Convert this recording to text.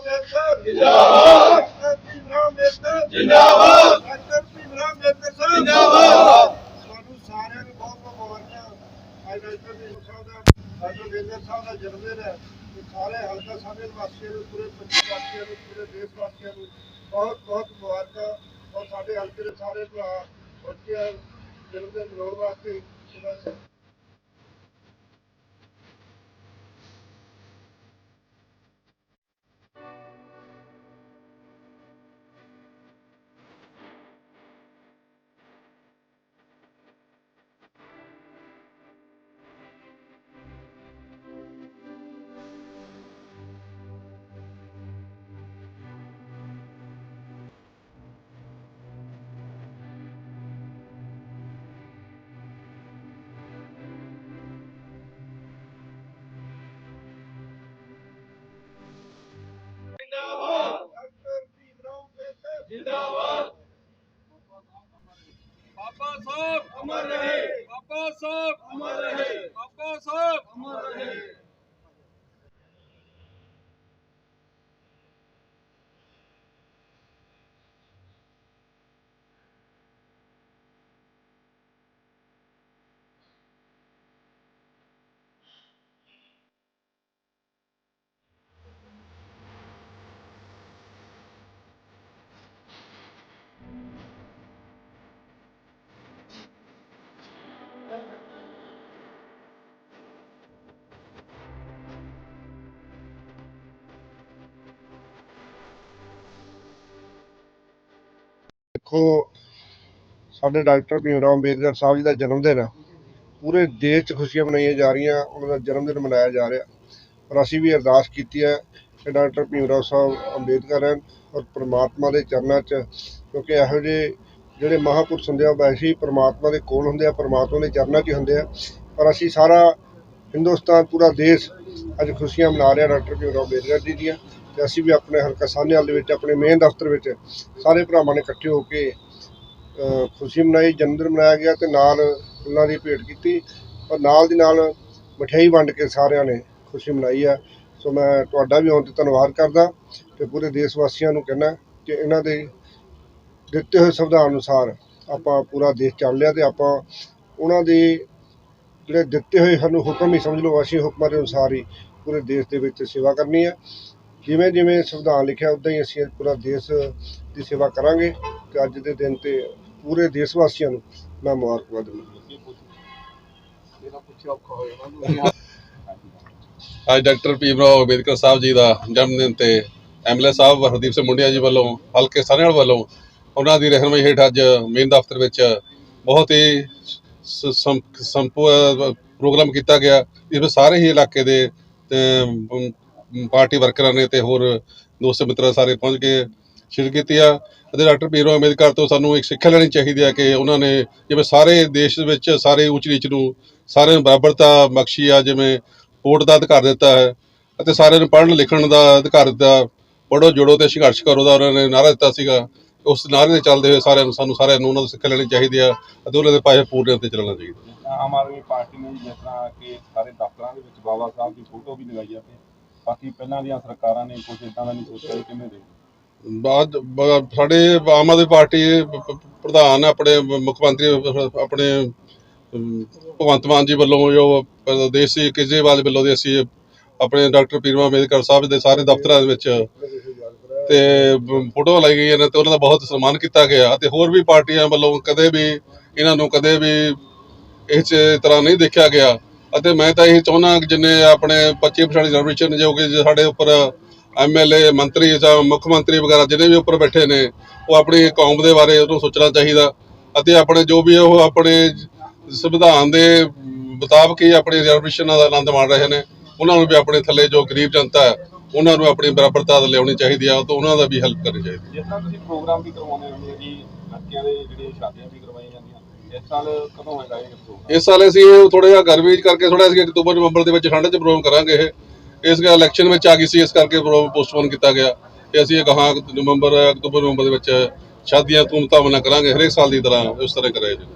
ਅੰਬੇਦਕਰ ਜਿੰਦਾਬਾਦ। ਡਾਕਟਰ ਅੰਬੇਦਕਰ ਜਿੰਦਾਬਾਦ ਡਾਕਟਰ ਭੀਮਰਾਓ ਅੰਬੇਦਕਰ ਸਾਹਿਬ ਜਿੰਦਾਬਾਦ ਤੁਹਾਨੂੰ ਸਾਰਿਆਂ ਨੂੰ ਬਹੁਤ ਬਹੁਤ ਮੁਬਾਰਕਾਂ ਅੱਜ ਡਾਕਟਰ ਭੀਮ ਸਾਹਿਬ ਦਾ ਡਾਕਟਰ ਅੰਬੇਦਕਰ ਸਾਹਿਬ ਦਾ ਜਨਮ ਦਿਨ ਹੈ ਤੇ ਸਾਰੇ ਹਲਕਾ ਸਾਬੇਲ ਵਾਸੀਆਂ ਨੂੰ ਪੂਰੇ ਪੰਜਾਬ ਵਾਸੀਆਂ ਨੂੰ ਪੂਰੇ ਦੇਸ਼ ਵਾਸੀਆਂ ਨੂੰ ਬਹੁਤ ਬਹੁਤ ਮੁਬਾਰਕਾਂ ਔਰ ਸਾਡੇ ਹਲਕੇ ਦੇ ਸਾਰੇ ਭਰਾ ਬੱਚਿਆਂ ਜਨਮ ਦਿਨ ਮਨਾਉਣ ਵਾਸਤੇ ਸਾਹਿਬ। ਅਮਰ ਰਹੇ ਦੇਖੋ, ਸਾਡੇ ਡਾਕਟਰ ਭੀਮ ਰਾਓ ਅੰਬੇਦਕਰ ਸਾਹਿਬ ਜੀ ਦਾ ਜਨਮ ਦਿਨ ਹੈ ਪੂਰੇ ਦੇਸ਼ 'ਚ ਖੁਸ਼ੀਆਂ ਮਨਾਈਆਂ ਜਾ ਰਹੀਆਂ, ਉਹਨਾਂ ਦਾ ਜਨਮ ਦਿਨ ਮਨਾਇਆ ਜਾ ਰਿਹਾ। ਪਰ ਅਸੀਂ ਵੀ ਅਰਦਾਸ ਕੀਤੀ ਹੈ ਕਿ ਡਾਕਟਰ ਭੀਮ ਰਾਓ ਸਾਹਿਬ ਅੰਬੇਦਕਰ ਹਨ ਔਰ ਪ੍ਰਮਾਤਮਾ ਦੇ ਚਰਨਾਂ 'ਚ, ਕਿਉਂਕਿ ਇਹੋ ਜਿਹੇ ਜਿਹੜੇ ਮਹਾਂਪੁਰਸ਼ ਹੁੰਦੇ ਆ ਵੈਸੇ ਹੀ ਪ੍ਰਮਾਤਮਾ ਦੇ ਕੋਲ ਹੁੰਦੇ ਆ, ਪ੍ਰਮਾਤਮਾ ਦੇ ਚਰਨਾਂ 'ਚ ਹੀ ਹੁੰਦੇ ਆ। ਪਰ ਅਸੀਂ ਸਾਰਾ ਹਿੰਦੁਸਤਾਨ, ਪੂਰਾ ਦੇਸ਼ ਅੱਜ ਖੁਸ਼ੀਆਂ ਮਨਾ ਰਿਹਾ ਡਾਕਟਰ ਭੀਮ ਰਾਓ ਅੰਬੇਦਕਰ ਜੀ ਦੀਆਂ। ਤੇ ਅਸੀਂ ਵੀ ਆਪਣੇ ਹਲਕਾ ਸਾਹਨੇਵਾਲ ਦੇ ਵਿੱਚ, ਆਪਣੇ ਮੇਨ ਦਫ਼ਤਰ ਵਿੱਚ ਸਾਰੇ ਭਰਾਵਾਂ ਨੇ ਇਕੱਠੇ ਹੋ ਕੇ ਖੁਸ਼ੀ ਮਨਾਈ ਜਨਮ ਦਿਨ ਮਨਾਇਆ ਗਿਆ ਤੇ ਨਾਲ ਫੁੱਲਾਂ ਦੀ ਭੇਟ ਕੀਤੀ ਔਰ ਨਾਲ ਦੀ ਨਾਲ ਮਠਿਆਈ ਵੰਡ ਕੇ ਸਾਰਿਆਂ ਨੇ ਖੁਸ਼ੀ ਮਨਾਈ ਆ ਸੋ ਮੈਂ ਤੁਹਾਡਾ ਵੀ ਆਉਣ ਤੇ ਧੰਨਵਾਦ ਕਰਦਾ ਤੇ ਪੂਰੇ ਦੇਸ਼ ਵਾਸੀਆਂ ਨੂੰ ਕਹਿੰਦਾ ਕਿ ਇਹਨਾਂ ਦੇ ਦਿੱਤੇ ਹੋਏ ਸੰਵਿਧਾਨ ਅਨੁਸਾਰ ਆਪਾਂ ਪੂਰਾ ਦੇਸ਼ ਚੱਲ ਲਿਆ ਤੇ ਆਪਾਂ ਉਹਨਾਂ ਦੇ ਜਿਹੜੇ ਦਿੱਤੇ ਹੋਏ ਸਾਨੂੰ ਹੁਕਮ ਹੀ ਸਮਝ ਲਓ, ਅਸੀਂ ਹੁਕਮਾਂ ਦੇ ਅਨੁਸਾਰ ਹੀ ਪੂਰੇ ਦੇਸ਼ ਦੇ ਵਿੱਚ ਸੇਵਾ ਕਰਨੀ ਹੈ। ਜਿਵੇਂ ਜਿਵੇਂ ਸੰਵਿਧਾਨ ਲਿਖਿਆ ਉਦਾਂ ਹੀ ਅਸੀਂ ਪੂਰਾ ਦੇਸ਼ ਦੀ ਸੇਵਾ ਕਰਾਂਗੇ ਤੇ ਅੱਜ ਦੇ ਦਿਨ ਤੇ ਪੂਰੇ ਦੇਸ਼ ਵਾਸੀਆਂ ਨੂੰ ਮੈਂ ਮੁਬਾਰਕਬਾਦ ਦਿੰਦਾ ਅੱਜ ਡਾਕਟਰ ਭੀਮਰਾਓ ਅੰਬੇਦਕਰ ਸਾਹਿਬ ਜੀ ਦਾ ਜਨਮ ਦਿਨ ਤੇ ਐਮਐਲਏ ਸਾਹਿਬ ਹਰਦੀਪ ਸਿੰਘ ਮੁੰਡਿਆ ਜੀ ਵੱਲੋਂ ਹਲਕੇ ਸਾਰਿਆਂ ਵੱਲੋਂ ਉਹਨਾਂ ਦੀ ਰਹਿਨਮਾਈ ਹੇਠ ਅੱਜ ਮੇਨ ਦਫ਼ਤਰ ਵਿੱਚ ਬਹੁਤ ਹੀ ਸ- ਸੰਪ- ਸੰਪੂ ਪ੍ਰੋਗਰਾਮ ਕੀਤਾ ਗਿਆ। ਇਸ ਵਿੱਚ ਸਾਰੇ ਹੀ ਇਲਾਕੇ ਦੇ ਪਾਰਟੀ ਵਰਕਰਾਂ ਨੇ ਤੇ ਹੋਰ ਦੋਸਤ ਮਿੱਤਰ ਸਾਰੇ ਪਹੁੰਚ ਕੇ ਸ਼ਿਰਕਤ ਕੀਤੀ ਆ। ਅਤੇ ਡਾਕਟਰ ਭੀਮਰਾਓ ਅੰਬੇਦਕਰ ਤੋਂ ਸਾਨੂੰ ਇੱਕ ਸਿੱਖਿਆ ਲੈਣੀ ਚਾਹੀਦੀ ਹੈ ਕਿ ਉਹਨਾਂ ਨੇ ਜਿਵੇਂ ਸਾਰੇ ਦੇਸ਼ ਵਿੱਚ ਸਾਰੇ ਉੱਚ ਨੀਚ ਨੂੰ ਸਾਰਿਆਂ ਨੂੰ ਬਰਾਬਰਤਾ ਬਖਸ਼ੀ ਆ, ਜਿਵੇਂ ਵੋਟ ਦਾ ਅਧਿਕਾਰ ਦਿੱਤਾ ਹੈ ਅਤੇ ਸਾਰਿਆਂ ਨੂੰ ਪੜ੍ਹਨ ਲਿਖਣ ਦਾ ਅਧਿਕਾਰ ਦਿੱਤਾ। ਪੜ੍ਹੋ, ਜੁੜੋ ਤੇ ਸੰਘਰਸ਼ ਕਰੋ ਦਾ ਉਹਨਾਂ ਨੇ ਨਾਰਾ ਦਿੱਤਾ ਸੀਗਾ। ਉਸ ਨਾਰੇ ਦੇ ਚੱਲਦੇ ਹੋਏ ਸਾਰਿਆਂ ਨੂੰ, ਸਾਨੂੰ ਸਾਰਿਆਂ ਨੂੰ ਉਹਨਾਂ ਤੋਂ ਸਿੱਖਿਆ ਲੈਣੀ ਚਾਹੀਦੀ ਆ ਅਤੇ ਉਹਨਾਂ ਦੇ ਪਾਏ ਪੂਰੇ ਤੇ ਚੱਲਣਾ ਚਾਹੀਦਾ। ਆਮ ਆਦਮੀ ਪਾਰਟੀ ਨੇ ਜਿਸ ਤਰ੍ਹਾਂ ਕਿ ਸਾਰੇ ਦਫ਼ਤਰਾਂ ਦੇ ਵਿੱਚ ਬਾਬਾ ਸਾਹਿਬ ਦੀ ਫੋਟੋ ਵੀ ਲਗਾਈ ਆ ਤੇ ਬਾਕੀ ਪਹਿਲਾਂ ਦੀਆਂ ਸਰਕਾਰਾਂ ਨੇ ਕੁਝ ਇਦਾਂ ਦਾ ਨਹੀਂ ਸੋਚਿਆ ਵੀ ਕਿਵੇਂ ਦੇ ਬਾਅਦ ਬ- ਸਾਡੇ ਆਮ ਆਦਮੀ ਪਾਰਟੀ ਪ- ਪ- ਪ੍ਰਧਾਨ ਆਪਣੇ ਮੁੱਖ ਮੰਤਰੀ ਆਪਣੇ ਅਮ, ਭਗਵੰਤ ਮਾਨ ਜੀ ਵੱਲੋਂ ਜੋ ਦੇਸੀ ਕੇਜਰੀਵਾਲ ਵੱਲੋਂ ਦੀ ਅਸੀਂ ਆਪਣੇ ਡਾਕਟਰ ਪੀਰਮਾ ਅੰਬੇਦਕਰ ਸਾਹਿਬ ਦੇ ਸਾਰੇ ਦਫ਼ਤਰਾਂ ਦੇ ਵਿੱਚ ਤੇ ਫੋਟੋ ਲਾਈ ਗਈਆਂ ਨੇ ਤੇ ਉਹਨਾਂ ਦਾ ਬਹੁਤ ਸਨਮਾਨ ਕੀਤਾ ਗਿਆ ਤੇ ਹੋਰ ਵੀ ਪਾਰਟੀਆਂ ਵੱਲੋਂ ਕਦੇ ਵੀ ਇਹਨਾਂ ਨੂੰ ਕਦੇ ਵੀ ਇਸ ਤਰ੍ਹਾਂ ਨਹੀਂ ਦੇਖਿਆ ਗਿਆ। ਅਤੇ ਮੈਂ ਤਾਂ ਇਹ ਚਾਹੁੰਦਾ ਜਿੰਨੇ ਆਪਣੇ 25% ਰਿਜ਼ਰਵੇਸ਼ਨ ਜੋ ਕਿ ਸਾਡੇ ਉੱਪਰ ਐਮਐਲਏ ਮੰਤਰੀ ਸਾਹਿਬ ਮੁੱਖ ਮੰਤਰੀ ਵਗੈਰਾ ਜਿਹਨੇ ਵੀ ਉੱਪਰ ਬੈਠੇ ਨੇ, ਉਹ ਆਪਣੀ ਕੌਮ ਦੇ ਬਾਰੇ ਉਹਨੂੰ ਸੋਚਣਾ ਚਾਹੀਦਾ। ਅਤੇ ਆਪਣੇ ਜੋ ਵੀ ਉਹ ਆਪਣੇ ਸੰਵਿਧਾਨ ਦੇ ਮੁਤਾਬਕ ਹੀ ਆਪਣੀ ਰਿਜ਼ਰਵੇਸ਼ਨਾਂ ਦਾ ਆਨੰਦ ਮਾਣ ਰਹੇ ਨੇ, ਉਹਨਾਂ ਨੂੰ ਵੀ ਆਪਣੇ ਥੱਲੇ ਜੋ ਗਰੀਬ ਜਨਤਾ ਹੈ, ਉਹਨਾਂ ਨੂੰ ਆਪਣੀ ਬਰਾਬਰਤਾ ਲਿਆਉਣੀ ਚਾਹੀਦੀ ਆ, ਤਾਂ ਉਹਨਾਂ ਦਾ ਵੀ ਹੈਲਪ ਕਰਨੀ ਚਾਹੀਦੀ ਹੈ ਜਿਸ ਤਰ੍ਹਾਂ ਤੁਸੀਂ ਪ੍ਰੋਗਰਾਮ ਵੀ ਕਰਵਾਉਂਦੇ ਹੁੰਦੇ ਜੀ ਬੱਚਿਆਂ ਦੇ ਜਿਹੜੇ ਸ਼ਾਦੀਆਂ ਵੀ ਕਰਵਾਈਆਂ ਜਾਂਦੀਆਂ ਇਸ ਸਾਲ ਕਦੋਂ ਹੋਏਗਾ ਇਹ ਪ੍ਰੋਗਰਾਮ ਇਸ ਸਾਲ ਅਸੀਂ ਥੋੜਾ ਜਿਹਾ ਗਰਮੀ 'ਚ ਕਰਕੇ ਥੋੜਾ ਅਸੀਂ ਅਕਤੂਬਰ, ਨਵੰਬਰ ਦੇ ਵਿੱਚ ਠੰਡ 'ਚ ਪ੍ਰੋਗਰਾਮ ਕਰਾਂਗੇ ਇਹ। ਇਸ ਗੱਲ ਇਲੈਕਸ਼ਨ ਵਿੱਚ ਆ ਗਈ ਸੀ, ਇਸ ਕਰਕੇ ਪ੍ਰੋਗਰਾਮ ਪੋਸਟਪੋਨ ਕੀਤਾ ਗਿਆ। ਤੇ ਅਸੀਂ ਗਾਹਾਂ ਨਵੰਬਰ, ਅਕਤੂਬਰ, ਨਵੰਬਰ ਦੇ ਵਿੱਚ ਸ਼ਾਦੀਆਂ, ਧੂਮਧਾਮ ਨਾਲ ਕਰਾਂਗੇ, ਹਰੇਕ ਸਾਲ ਦੀ ਤਰ੍ਹਾਂ ਉਸ ਤਰ੍ਹਾਂ ਕਰਾਂਗੇ ਜੀ